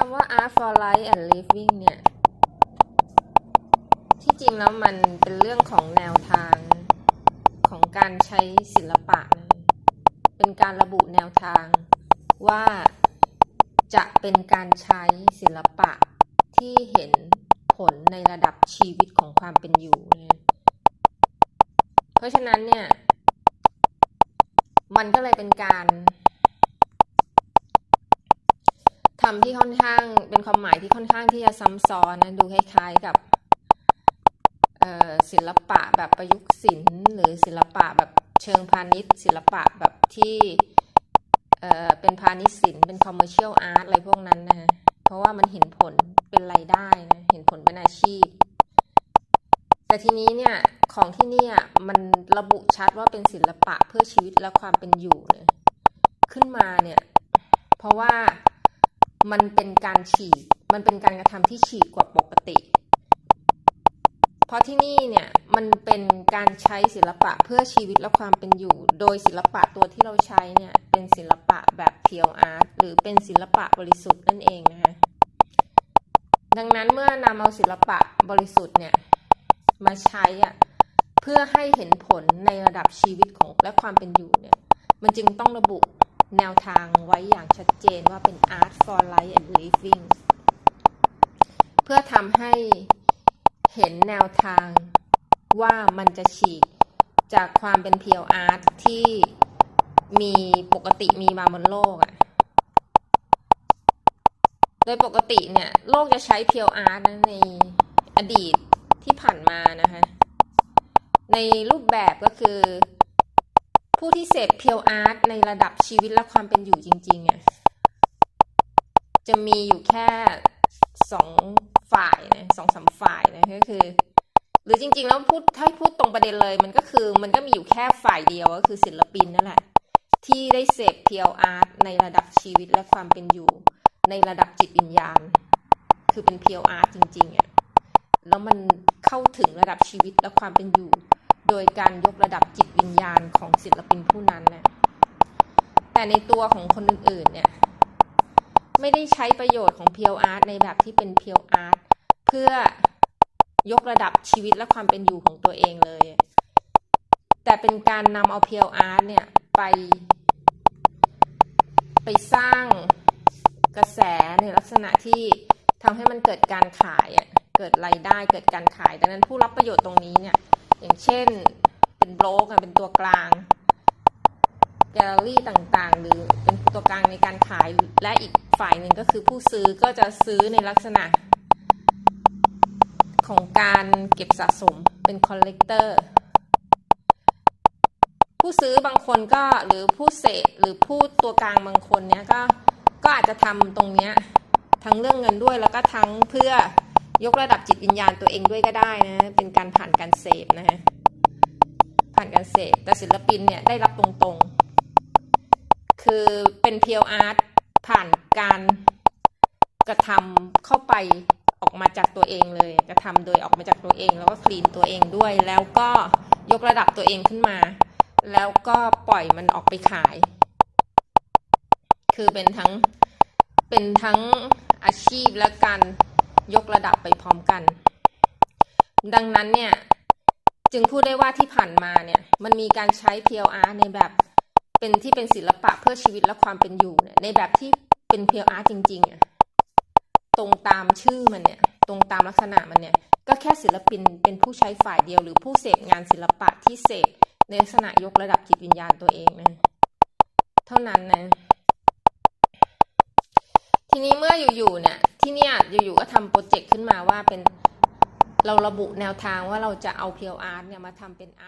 คำว่า art for life and living เนี่ย ที่จริงแล้วมันเป็นเรื่องของแนวทางของการใช้ศิลปะนะเป็นการระบุแนวทางว่าจะเป็นการใช้ศิลปะที่เห็นผลในระดับชีวิตของความเป็นอยู่นะเพราะฉะนั้นเนี่ย มันก็เลยเป็นการ ทำที่ค่อนข้างเป็นความหมายที่ค่อนข้างที่จะซ้ำซ้อนนะดูคล้ายๆกับศิลปะแบบประยุกต์ศิลป์หรือศิลปะแบบเชิงพาณิชย์ ศิลปะแบบที่เเป็นพาณิชย์ศิลป์เป็นคอมเมอร์เชียลอาร์ตอะไรพวกนั้นนะเพราะว่ามันเห็นผลเป็นรายได้นะเห็นผลเป็นอาชีพ แต่ทีนี้เนี่ยของที่นี่มันระบุชัดว่าเป็นศิลปะเพื่อชีวิตและความเป็นอยู่เนี่ยขึ้นมาเนี่ยเพราะว่า มันเป็นการฉีก มันเป็นการกระทำที่ฉีกกว่าปกติ เพราะที่นี่เนี่ยมันเป็นการใช้ศิลปะเพื่อชีวิตและความเป็นอยู่ โดยศิลปะตัวที่เราใช้เนี่ยเป็นศิลปะแบบเพียวอาร์ตหรือเป็นศิลปะบริสุทธิ์นั่นเองนะคะดังนั้นเมื่อนำเอาศิลปะบริสุทธิ์เนี่ยมาใช้อะเพื่อให้เห็นผลในระดับชีวิตของและความเป็นอยู่เนี่ยมันจึงต้องระบุ แนวทางไว้อย่างชัดเจนว่าเป็น art for life and living เพื่อทำให้เห็นแนวทางว่ามันจะฉีกจากความเป็นเพียวอาร์ตที่มีปกติมีมาบนโลกอะ่ะโดยปกติเนี่ยโลกจะใช้เพียวอาร์ตนะในอดีตที่ผ่านมานะคะ ในรูปแบบก็คือ ผู้ที่เสพเพียวอาร์ตในระดับชีวิตและความเป็นอยู่จริงๆอะ่ะจะมีอยู่แค่สองฝ่ายนะสองสามฝ่ายนะก็คือ หรือจริงๆแล้วพูดถ้าพูดตรงประเด็นเลย มันก็คือมันก็มีอยู่แค่ฝ่ายเดียวก็คือศิลปินนั่นแหละ ที่ได้เสพเพียวอาร์ตในระดับชีวิตและความเป็นอยู่ ในระดับจิตวิญญาณ คือเป็นเพียวอาร์ตจริงๆอะ่ะแล้วมันเข้าถึงระดับชีวิตและความเป็นอยู่ โดยการยกระดับจิตวิญญาณของศิลปินผู้นั้นนะแต่ในตัวของคนอื่นๆเนี่ยไม่ได้ใช้ประโยชน์ของเพียวอาร์ตในแบบที่เป็นเพียวอาร์ตเพื่อยกระดับชีวิตและความเป็นอยู่ของตัวเองเลย แต่เป็นการนำเอาเพียวอาร์ตเนี่ยไป ไปสร้างกระแสในลักษณะที่ทำให้มันเกิดการขายเกิดรายได้เกิดการขาย ดังนั้นผู้รับประโยชน์ตรงนี้เนี่ย อย่างเช่นเป็นโบล็อกเป็นตัวกลาง แกลเลอรี่ต่างๆ หรือเป็นตัวกลางในการขายและอีกฝ่ายหนึ่งก็คือผู้ซื้อก็จะซื้อในลักษณะ ของการเก็บสะสมเป็นคอลเลกเตอร์ผู้ซื้อบางคนก็หรือผู้เสพหรือผู้ตัวกลางบางคนเนี้ยก็ก็อาจจะทำตรงเนี้ยทั้งเรื่องเงินด้วยแล้วก็ทั้งเพื่อ ยกระดับจิตวิญญาณตัวเองด้วยก็ได้นะ เป็นการผ่านการเสพนะฮะ ผ่านการเสพ แต่ศิลปินเนี่ยได้รับตรงๆ คือเป็นเพียวอาร์ตผ่านการกระทำเข้าไปออกมาจากตัวเองเลย กระทำโดยออกมาจากตัวเอง แล้วก็คลีนตัวเองด้วย แล้วก็ยกระดับตัวเองขึ้นมา แล้วก็ปล่อยมันออกไปขาย คือเป็นทั้งเป็นทั้งอาชีพและการ ยกระดับไปพร้อมกัน ดังนั้นเนี่ย จึงพูดได้ว่าที่ผ่านมาเนี่ย มันมีการใช้ PLR ในแบบเป็นที่เป็นศิลปะเพื่อชีวิตและความเป็นอยู่เนี่ยในแบบที่เป็น PLR จริงๆอะตรงตามชื่อมันเนี่ย ตรงตามลักษณะมันเนี่ย ก็แค่ศิลปินเป็นผู้ใช้ฝ่ายเดียว หรือผู้เสพงานศิลปะที่เสพในลักษณะยกระดับจิตวิญญาณตัวเองนะเท่านั้นนะ ทีนี้เมื่ออยู่ๆเนี่ย ที่เนี่ยอยู่ๆก็ทำโปรเจกต์ขึ้นมาว่าเป็นเราระบุแนวทางว่าเราจะเอาเพียวอาร์ตเนี่ยมาทำเป็นอาร์ต